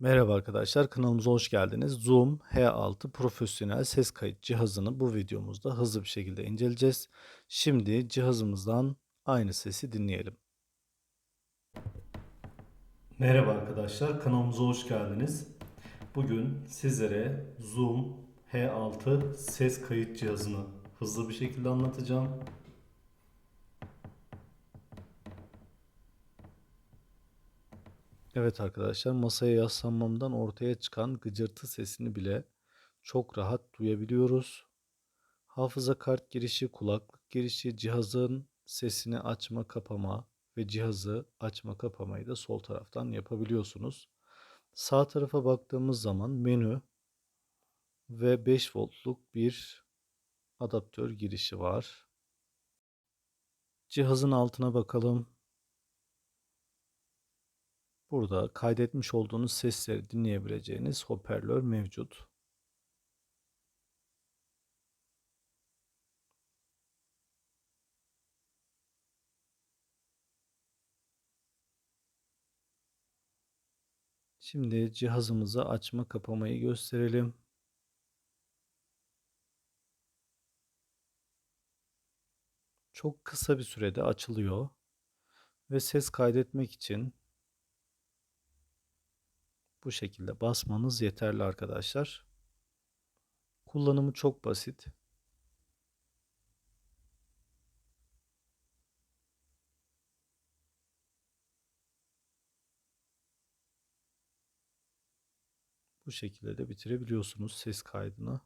Merhaba arkadaşlar, kanalımıza hoş geldiniz. Zoom H6 profesyonel ses kayıt cihazını bu videomuzda hızlı bir şekilde inceleyeceğiz. Şimdi cihazımızdan aynı sesi dinleyelim. Merhaba arkadaşlar, kanalımıza hoş geldiniz. Bugün sizlere Zoom H6 ses kayıt cihazını hızlı bir şekilde anlatacağım. Evet arkadaşlar masaya yaslanmamdan ortaya çıkan gıcırtı sesini bile çok rahat duyabiliyoruz. Hafıza kart girişi, kulaklık girişi, cihazın sesini açma kapama ve cihazı açma kapamayı da sol taraftan yapabiliyorsunuz. Sağ tarafa baktığımız zaman menü ve 5 voltluk bir adaptör girişi var. Cihazın altına bakalım. Burada kaydetmiş olduğunuz sesleri dinleyebileceğiniz hoparlör mevcut. Şimdi cihazımızı açma kapamayı gösterelim. Çok kısa bir sürede açılıyor ve ses kaydetmek için bu şekilde basmanız yeterli arkadaşlar. Kullanımı çok basit. Bu şekilde de bitirebiliyorsunuz ses kaydını.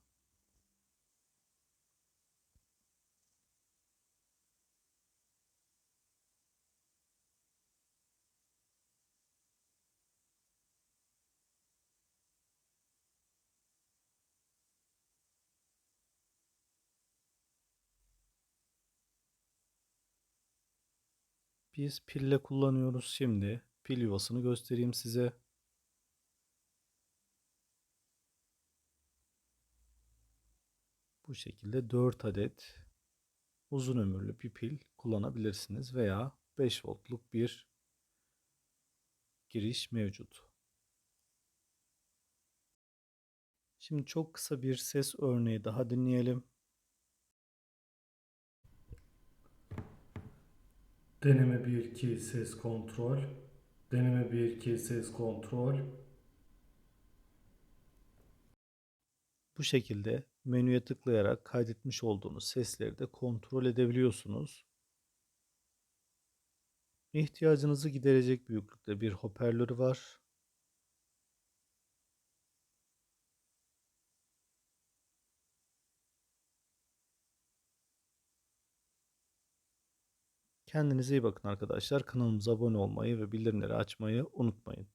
Biz pille kullanıyoruz şimdi. Pil yuvasını göstereyim size. Bu şekilde 4 adet uzun ömürlü bir pil kullanabilirsiniz veya 5 voltluk bir giriş mevcut. Şimdi çok kısa bir ses örneği daha dinleyelim. Deneme 1 2 ses kontrol. Deneme 1 2 ses kontrol. Bu şekilde menüye tıklayarak kaydetmiş olduğunuz sesleri de kontrol edebiliyorsunuz. İhtiyacınızı giderecek büyüklükte bir hoparlörü var. Kendinize iyi bakın arkadaşlar. Kanalımıza abone olmayı ve bildirimleri açmayı unutmayın.